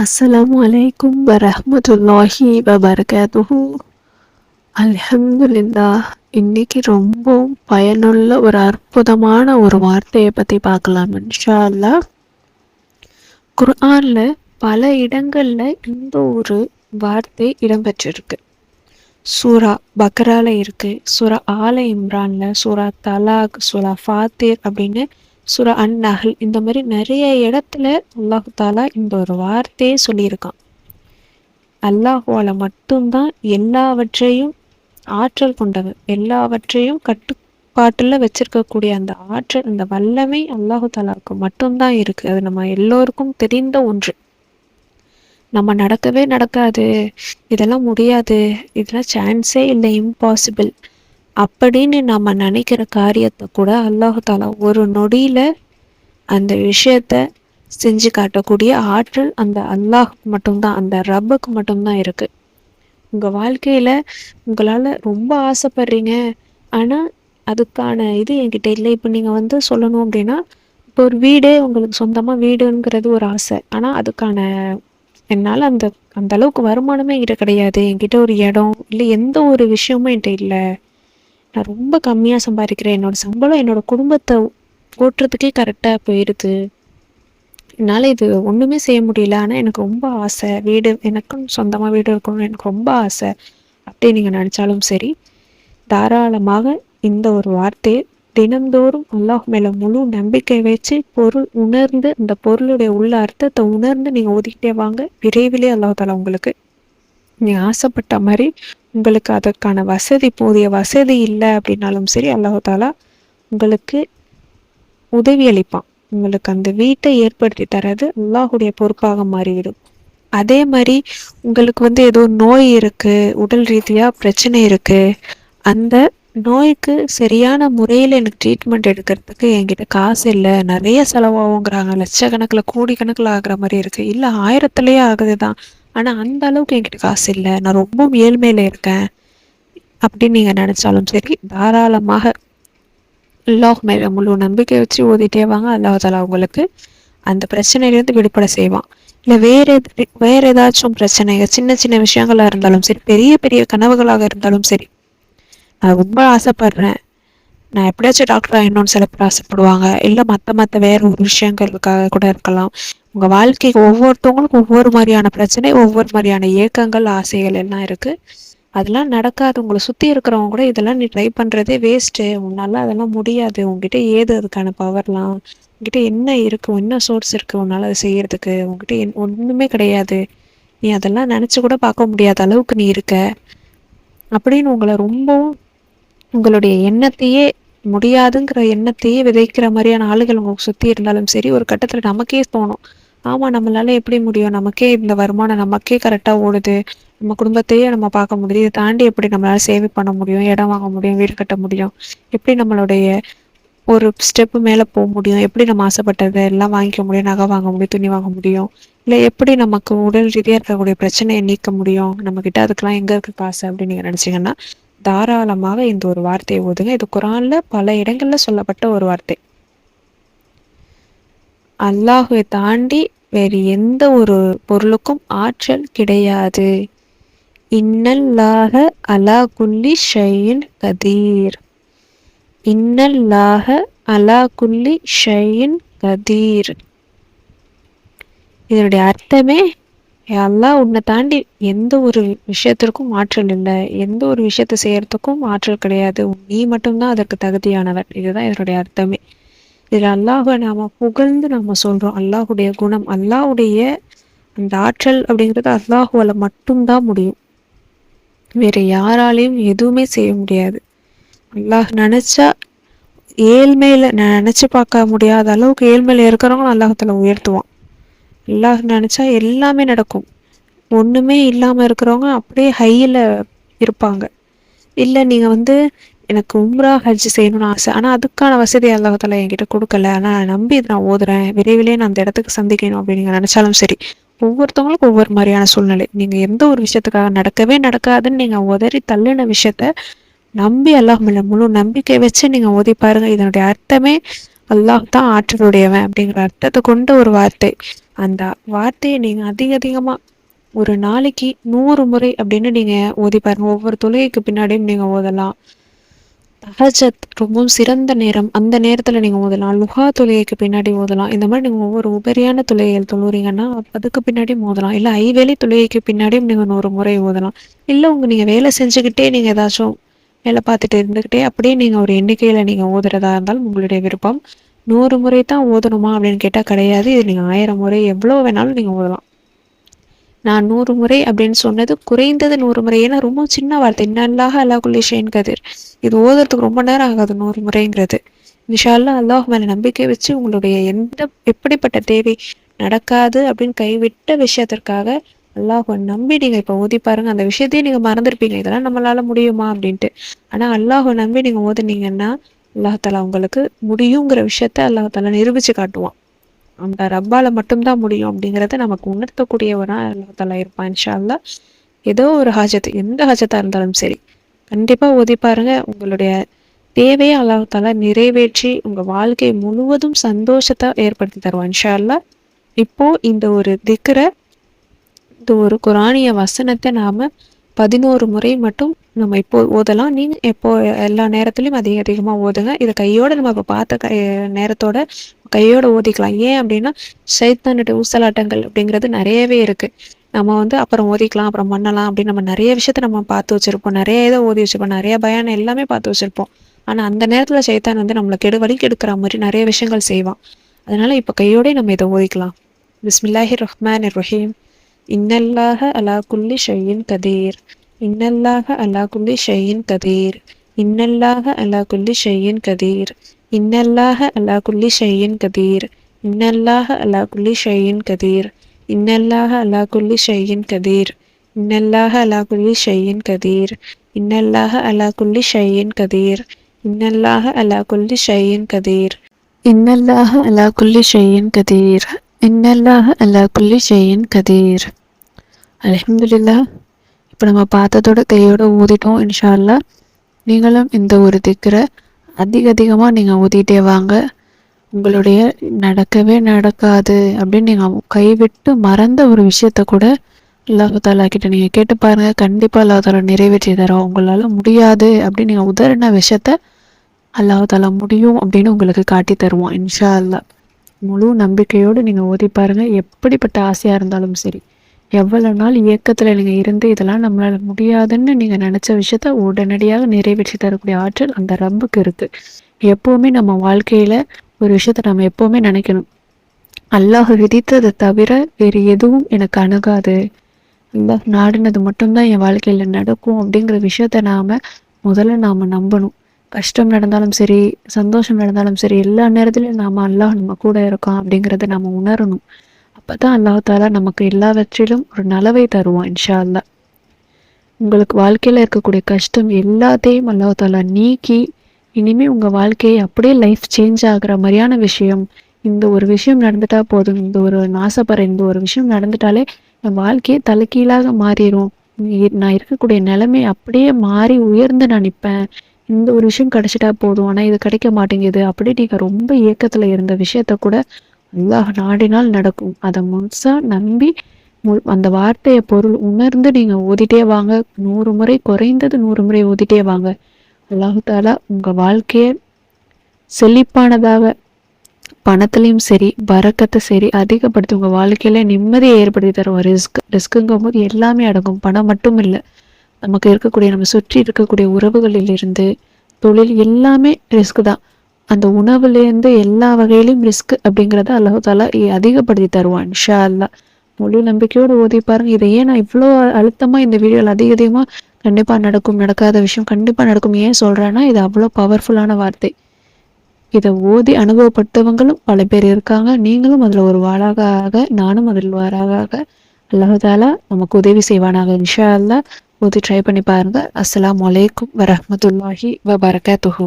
அஸ்ஸலாமு அலைக்கும் வரஹ்மத்துல்லாஹி வபரகாத்துஹு அல்ஹம்துலில்லாஹ் இன்னைக்கு ரொம்ப பயனுள்ள ஒரு அற்புதமான ஒரு வார்த்தையை பற்றி பார்க்கலாம் இன்ஷா அல்லாஹ் குர்ஆனில் பல இடங்களில் இந்த ஒரு வார்த்தை இடம்பெற்றிருக்கு. சூரா பக்ரால இருக்கு சூரா ஆல இம்ரான்ல சூரா தலாக் சூரா ஃபாத்திர் அப்படின்னு சுரா அன் நஹல் இந்த மாதிரி நிறைய இடத்துல அல்லாஹு தாலா இந்த ஒரு வார்த்தையே சொல்லியிருக்கான். அல்லாஹுவால மட்டும்தான் எல்லாவற்றையும் ஆற்றல் கொண்டவர் எல்லாவற்றையும் கட்டுப்பாட்டில் வச்சிருக்கக்கூடிய அந்த ஆற்றல் அந்த வல்லமை அல்லாஹு தாலாவுக்கு மட்டும்தான் இருக்கு. அது நம்ம எல்லோருக்கும் தெரிந்த ஒன்று. நம்ம நடக்கவே நடக்காது. இதெல்லாம் முடியாது. இதெல்லாம் சான்ஸே இல்லை. இம்பாசிபிள் அப்படின்னு நம்ம நினைக்கிற காரியத்தை கூட அல்லாஹாலா ஒரு நொடியில் அந்த விஷயத்த செஞ்சு காட்டக்கூடிய ஆற்றல் அந்த அல்லாஹுக்கு மட்டும்தான் அந்த ரப்புக்கு மட்டும்தான் இருக்குது உங்கள் வாழ்க்கையில் உங்களால் ரொம்ப ஆசைப்படுறீங்க. ஆனால் அதுக்கான இது என்கிட்ட இல்லை. இப்போ நீங்கள் வந்து சொல்லணும் அப்படின்னா இப்போ ஒரு வீடே உங்களுக்கு சொந்தமாக வீடுங்கிறது ஒரு ஆசை. ஆனால் அதுக்கான என்னால் அந்த அந்த அளவுக்கு வருமானமே என்கிட்ட கிடையாது. என்கிட்ட ஒரு இடம் இல்லை எந்த ஒரு விஷயமும் என்கிட்ட இல்லை. நான் ரொம்ப கம்மியாக சம்பாதிக்கிறேன். என்னோடய சம்பளம் என்னோடய குடும்பத்தை ஓட்டுறதுக்கே கரெக்டாக போயிடுது என்னால் இது ஒன்றுமே செய்ய முடியல. ஆனால் எனக்கு ரொம்ப ஆசை. வீடு எனக்கும் சொந்தமாக வீடு இருக்கணும்னு எனக்கு ரொம்ப ஆசை. அப்படி நீங்கள் நினச்சாலும் சரி தாராளமாக இந்த ஒரு வார்த்தையை தினந்தோறும் அல்லாஹ் மேலே முழு நம்பிக்கை வச்சு பொருள் உணர்ந்து அந்த பொருளுடைய உள்ள அர்த்தத்தை உணர்ந்து நீங்கள் ஓதிக்கிட்டே வாங்க. விரைவிலே அல்லாஹ் தாலா உங்களுக்கு நீங்கள் ஆசைப்பட்ட மாதிரி உங்களுக்கு அதற்கான வசதி போதிய வசதி இல்லை அப்படின்னாலும் சரி அல்லாஹாலா உங்களுக்கு உதவி அளிப்பான். உங்களுக்கு அந்த வீட்டை ஏற்படுத்தி தரது அல்லாஹுடைய பொறுப்பாக மாறிவிடும். அதே மாதிரி உங்களுக்கு வந்து ஏதோ நோய் இருக்குது உடல் ரீதியாக பிரச்சனை இருக்குது அந்த நோய்க்கு சரியான முறையில் எனக்கு ட்ரீட்மெண்ட் எடுக்கிறதுக்கு என்கிட்ட காசு இல்லை நிறைய செலவாகுங்கிறாங்க லட்சக்கணக்கில் கோடிக்கணக்கில் ஆகிற மாதிரி இருக்குது இல்லை ஆயிரத்துலேயே ஆகுது தான் ஆனால் அந்த அளவுக்கு என்கிட்ட காசு இல்லை. நான் ரொம்பவும் ஏழ்மையில் இருக்கேன் அப்படின்னு நீங்கள் நினச்சாலும் சரி தாராளமாக அல்லாஹ் மேலே முழு நம்பிக்கை வச்சு ஓதிட்டே வாங்க. அல்லாஹால உங்களுக்கு அந்த பிரச்சனையிலேருந்து விடுபட செய்வான். இல்லை வேறு வேறு ஏதாச்சும் பிரச்சனைகள் சின்ன சின்ன விஷயங்களாக இருந்தாலும் சரி பெரிய பெரிய கனவுகளாக இருந்தாலும் சரி நான் ரொம்ப ஆசைப்படுறேன். நான் எப்படியாச்சும் டாக்டர் ஆகணும்னு சில பேர் ஆசைப்படுவாங்க. இல்லை மற்ற மற்ற வேறு ஒரு விஷயங்களுக்காக கூட இருக்கலாம். உங்கள் வாழ்க்கைக்கு ஒவ்வொருத்தவங்களுக்கும் ஒவ்வொரு மாதிரியான பிரச்சனை ஒவ்வொரு மாதிரியான இயக்கங்கள் ஆசைகள் எல்லாம் இருக்குது அதெல்லாம் நடக்காது. உங்களை சுற்றி இருக்கிறவங்க கூட இதெல்லாம் நீ ட்ரை பண்ணுறதே வேஸ்ட்டு உன்னால் அதெல்லாம் முடியாது. உங்ககிட்ட ஏது அதுக்கான பவர்லாம் உங்ககிட்ட என்ன இருக்குது என்ன சோர்ஸ் இருக்குது உன்னால் அதை செய்கிறதுக்கு உங்ககிட்ட என் ஒன்றுமே கிடையாது. நீ அதெல்லாம் நினச்சி கூட பார்க்க முடியாத அளவுக்கு நீ இருக்க. அப்படின்னு உங்களை ரொம்பவும் உங்களுடைய எண்ணத்தையே முடியாதுங்கிற எண்ணத்தையே விதைக்கிற மாதிரியான ஆளுகள் உங்களுக்கு சுற்றி இருந்தாலும் சரி ஒரு கட்டத்தில் நமக்கே தோணும். ஆமாம் நம்மளால எப்படி முடியும்? நமக்கே இந்த வருமானம் நமக்கே கரெக்டாக ஓடுது. நம்ம குடும்பத்தையே நம்ம பார்க்க முடியுது. இதை தாண்டி எப்படி நம்மளால சேவை பண்ண முடியும்? இடம் வாங்க முடியும்? வீடு கட்ட முடியும்? எப்படி நம்மளுடைய ஒரு ஸ்டெப்பு மேலே போக முடியும்? எப்படி நம்ம ஆசைப்பட்டதை எல்லாம் வாங்கிக்க முடியும்? நகை வாங்க முடியும்? துணி வாங்க முடியும்? இல்லை எப்படி நமக்கு உடல் ரீதியாக இருக்கக்கூடிய பிரச்சனையை நீக்க முடியும்? நம்மக்கிட்ட அதுக்கெல்லாம் எங்கே இருக்குது காசு அப்படின்னு நீங்கள் நினச்சிங்கன்னா தாராளமாக இந்த ஒரு வார்த்தையை ஓதுங்க. இது குரானில் பல இடங்களில் சொல்லப்பட்ட ஒரு வார்த்தை. அல்லாஹுவை தாண்டி வேறு எந்த ஒரு பொருளுக்கும் ஆற்றல் கிடையாது. இன்னல்லாக அலா குல்லி ஷையின் கதீர். இன்னல்லாக அலா குல்லி ஷையின் கதீர். இதனுடைய அர்த்தமே எல்லாம் உன்னை தாண்டி எந்த ஒரு விஷயத்திற்கும் ஆற்றல் இல்லை. எந்த ஒரு விஷயத்தை செய்யறதுக்கும் ஆற்றல் கிடையாது. நீ மட்டும்தான் அதற்கு தகுதியானவர் இதுதான் இதனுடைய அர்த்தமே. இதில் அல்லாஹை நாம் புகழ்ந்து நம்ம சொல்கிறோம் அல்லாஹுடைய குணம் அல்லாஹுடைய அந்த ஆற்றல் அப்படிங்கிறது அல்லாஹுவால் மட்டும்தான் முடியும். வேறு யாராலையும் எதுவுமே செய்ய முடியாது. அல்லாஹ் நினச்சா ஏழ்மையில் நினச்சி பார்க்க முடியாத அளவுக்கு ஏழ்மையில் இருக்கிறவங்களும் அல்லாஹத்தில் உயர்த்துவான். அல்லாஹ் நினச்சா எல்லாமே நடக்கும். ஒன்றுமே இல்லாமல் இருக்கிறவங்க அப்படியே ஹையில் இருப்பாங்க. இல்லை நீங்கள் வந்து எனக்கு உம்ரா ஹஜ் செய்யணும்னு ஆசை. ஆனால் அதுக்கான வசதி அல்லாஹால என்கிட்ட கொடுக்கல. ஆனால் நான் நம்பி இதை நான் ஓதுறேன். விரைவிலே நான் அந்த இடத்துக்கு சந்திக்கணும் அப்படின்னு நினைச்சாலும் சரி. ஒவ்வொருத்தவங்களுக்கும் ஒவ்வொரு மாதிரியான சூழ்நிலை. நீங்கள் எந்த ஒரு விஷயத்துக்காக நடக்கவே நடக்காதுன்னு நீங்கள் உதறி தள்ளின விஷயத்த நம்பி அல்லாஹ் மேல முழு நம்பிக்கை வச்சு நீங்கள் ஓதி பாருங்க. இதனுடைய அர்த்தமே அல்லாஹ் தான் ஆற்றலுடையவன் அப்படிங்கிற அர்த்தத்தை கொண்ட ஒரு வார்த்தை. அந்த வார்த்தையை நீங்கள் அதிக அதிகமாக ஒரு நாளைக்கு நூறு முறை அப்படின்னு நீங்க ஓதி பாருங்க. ஒவ்வொரு தொழுகைக்கு பின்னாடியும் நீங்க ஓதலாம். தஹஜத் ரொம்பவும் சிறந்த நேரம். அந்த நேரத்தில் நீங்கள் ஓதலாம் லுஹா தொழுகைக்கு பின்னாடி ஓதலாம் இந்த மாதிரி நீங்கள் ஒவ்வொரு உபரியான தொழுகைகள் தொழுறீங்கன்னா அதுக்கு பின்னாடியும் ஓதலாம் இல்லை ஐவேலி தொழுகைக்கு பின்னாடியும் நீங்கள் நூறு முறை ஓதலாம் இல்லை உங்கள் நீங்கள் வேலை செஞ்சுக்கிட்டே நீங்கள் ஏதாச்சும் வேலை பார்த்துட்டு இருந்துக்கிட்டே அப்படியே நீங்கள் ஒரு எண்ணிக்கையில் நீங்கள் ஓதுறதா இருந்தாலும் உங்களுடைய விருப்பம். நூறு முறை தான் ஓதணுமா அப்படின்னு கேட்டால் கிடையாது. இது நீங்கள் ஆயிரம் முறை எவ்வளோ வேணாலும் நீங்கள் ஓதலாம் நான் நூறு முறை அப்படின்னு சொன்னது குறைந்தது நூறு முறை. ஏன்னா ரொம்ப சின்ன வார்த்தை. இன்னல்லாக அல்லாஹ் ஷேன் கதிர். இது ஓதுறதுக்கு ரொம்ப நேரம் ஆகாது நூறு முறைங்கிறது. விஷால்லாம் அல்லாஹ் மேல நம்பிக்கை வச்சு உங்களுடைய எந்த எப்படிப்பட்ட தேவை நடக்காது அப்படின்னு கைவிட்ட விஷயத்திற்காக அல்லாஹை நம்பி நீங்கள் இப்போ ஓதி பாருங்க. அந்த விஷயத்தையும் நீங்கள் மறந்துருப்பீங்க. இதெல்லாம் நம்மளால முடியுமா அப்படின்ட்டு. ஆனால் அல்லாஹை நம்பி நீங்கள் ஓதுனீங்கன்னா அல்லாஹாலா உங்களுக்கு முடியுங்கிற விஷயத்த அல்லாஹாலா நிரூபிச்சு காட்டுவான். அந்த ரப்பால மட்டும்தான் முடியும் அப்படிங்கிறத நமக்கு உணர்த்தக்கூடியவனா அல்லாஹாலா இருப்பான் இன்ஷா அல்லா ஏதோ ஒரு ஹாஜத் எந்த ஹாஜத்தா இருந்தாலும் சரி கண்டிப்பா ஓதி பாருங்க. உங்களுடைய தேவையை அல்லாஹாலா நிறைவேற்றி உங்க வாழ்க்கை முழுவதும் சந்தோஷத்தை ஏற்படுத்தி தருவான் இன்ஷா அல்லா இப்போ இந்த ஒரு திக்கரை இந்த ஒரு குரானிய வசனத்தை நாம பதினோரு முறை மட்டும் நம்ம இப்போ ஓதலாம். நீங்கள் எப்போ எல்லா நேரத்துலையும் அதிக அதிகமாக ஓதுங்க. இதை கையோடு நம்ம இப்போ பார்த்த கை நேரத்தோட கையோட ஓதிக்கலாம். ஏன் அப்படின்னா சைத்தானிட்ட ஊசலாட்டங்கள் அப்படிங்கிறது நிறையவே இருக்குது நம்ம வந்து அப்புறம் ஓதிக்கலாம் அப்புறம் பண்ணலாம் அப்படின்னு நம்ம நிறைய விஷயத்த நம்ம பார்த்து வச்சுருப்போம். நிறைய இதை ஓதி வச்சுருப்போம். நிறைய பயானம் எல்லாமே பார்த்து வச்சுருப்போம். ஆனால் அந்த நேரத்தில் சைத்தான் வந்து நம்மளை கெடு வழி கெடுக்கிற மாதிரி நிறைய விஷயங்கள் செய்வான். அதனால் இப்போ கையோடய நம்ம இதை ஓதிக்கலாம். பிஸ்மில்லாஹி ரஹ்மான் ரஹீம். இன்னல்லாக அலா குல்லி ஷையின் கதீர் இன்னல்லாக அலா குல்லி ஷையின் கதீர் இன்னல்லாக அலா குல்லி ஷையின் கதீர் இன்னல்லாக அலா குல்லி ஷையின் கதீர் இன்னல்லாக அலா குல்லி ஷையின் கதீர் இன்னல்லாக அலா குல்லி ஷையின் கதீர் இன்னல்லாக அலா குல்லி ஷையின் கதீர் இன்னல்லாக அலா குல்லி ஷையின் கதீர் இன்னல்லாக அலா குல்லி ஷையின் கதீர் இன்னல்லாக அலா குல்லி ஷையின் கதீர் இன்னல்லாக அல்லா குல்லி ஷையின் கதீர். அலமதுல்லா இப்போ நம்ம பார்த்ததோட கையோட ஊதிட்டோம் இன்ஷால்லா நீங்களும் இந்த ஒரு திக்கரை அதிக அதிகமாக நீங்கள் ஊதிட்டே வாங்க. உங்களுடைய நடக்கவே நடக்காது அப்படின்னு நீங்கள் கைவிட்டு மறந்த ஒரு விஷயத்த கூட அல்லாஹாலா கிட்ட நீங்கள் கேட்டு பாருங்கள் கண்டிப்பாக அல்லாஹ் தாலா நிறைவேற்றி தரோம். உங்களால் முடியாது அப்படின்னு நீங்கள் உதறின விஷயத்த அல்லாஹாலா முடியும் அப்படின்னு உங்களுக்கு காட்டி தருவோம் இன்ஷா அல்லா முழு நம்பிக்கையோடு நீங்கள் ஓதி பாருங்கள் எப்படிப்பட்ட ஆசையாக இருந்தாலும் சரி எவ்வளோ நாள் இயக்கத்தில் நீங்கள் இருந்து இதெல்லாம் நம்மளால் முடியாதுன்னு நீங்கள் நினச்ச விஷயத்த உடனடியாக நிறைவேற்றி தரக்கூடிய ஆற்றல் அந்த ரப்புக்கு இருக்குது எப்போவுமே நம்ம வாழ்க்கையில் ஒரு விஷயத்த நம்ம எப்போவுமே நினைக்கணும். அல்லாஹ் விதித்ததை தவிர வேறு எதுவும் எனக்கு அணுகாது. அல்லாஹ் நாடினது மட்டும்தான் என் வாழ்க்கையில் நடக்கும் அப்படிங்கிற விஷயத்த நாம் முதல்ல நாம் நம்பணும். கஷ்டம் நடந்தாலும் சரி சந்தோஷம் நடந்தாலும் சரி எல்லா நேரத்துலையும் நாம் அல்லாஹ் நம்ம கூட இருக்கோம் அப்படிங்கிறத நம்ம உணரணும். அப்போ தான் அல்லாஹாலா நமக்கு எல்லாவற்றிலும் ஒரு நலவை தருவான் இன்ஷா அல்லா உங்களுக்கு வாழ்க்கையில் இருக்கக்கூடிய கஷ்டம் எல்லாத்தையும் அல்லாஹாலா நீக்கி இனிமேல் உங்கள் வாழ்க்கையை அப்படியே லைஃப் சேஞ்ச் ஆகிற மாதிரியான விஷயம் இந்த ஒரு விஷயம் நடந்துட்டா போதும் இந்த ஒரு நாசப்படுற இந்த ஒரு விஷயம் நடந்துட்டாலே என் வாழ்க்கையே தலைக்கீழாக மாறிடும் நான் இருக்கக்கூடிய நிலைமை அப்படியே மாறி உயர்ந்து நான் நிற்பேன். இந்த ஒரு விஷயம் கிடைச்சிட்டா போதும் ஆனால் இது கிடைக்க மாட்டேங்குது அப்படி நீங்கள் ரொம்ப இயக்கத்தில் இருந்த விஷயத்த கூட அல்லாஹ் நாடினால் நடக்கும். அதை முழுசாக நம்பி அந்த வார்த்தையை பொருள் உணர்ந்து நீங்கள் ஓதிட்டே வாங்க. நூறு முறை குறைந்தது நூறு முறை ஓதிட்டே வாங்க. அல்லாஹாலா உங்கள் வாழ்க்கையை செழிப்பானதாக பணத்துலேயும் சரி பறக்கத்தை சரி அதிகப்படுத்தி உங்கள் வாழ்க்கையில் நிம்மதியை ஏற்படுத்தி தரும். ரிஸ்க் ரிஸ்க்குங்கும் போது எல்லாமே அடங்கும். பணம் மட்டும் இல்லை. நமக்கு இருக்கக்கூடிய நம்ம சுற்றி இருக்கக்கூடிய உறவுகளில் இருந்து தொழில் எல்லாமே ரிஸ்க் தான். அந்த உணவுலேருந்து எல்லா வகையிலும் ரிஸ்க் அப்படிங்கிறத அல்லாஹாலா அதிகப்படுத்தி தருவான் ஷா அல்லா முழு நம்பிக்கையோடு ஓதி பாருங்க. இதை ஏன் நான் இவ்வளோ அழுத்தமாக இந்த வீடியோவில் அதிக அதிகமாக கண்டிப்பாக நடக்கும் நடக்காத விஷயம் கண்டிப்பாக நடக்கும் ஏன் சொல்கிறேன்னா இது அவ்வளோ பவர்ஃபுல்லான வார்த்தை. இதை ஓதி அனுபவப்பட்டவங்களும் பல பேர் இருக்காங்க. நீங்களும் அதில் ஒரு வாழாக நானும் அதில் வாராக அல்லாஹாலா நமக்கு உதவி செய்வானாக இன்ஷா அல்லா ஓதி ட்ரை பண்ணி பாருங்கள் அஸ்லாம் வலைக்கும் வரமத்துல்லாஹி வபரகாத்துஹூ.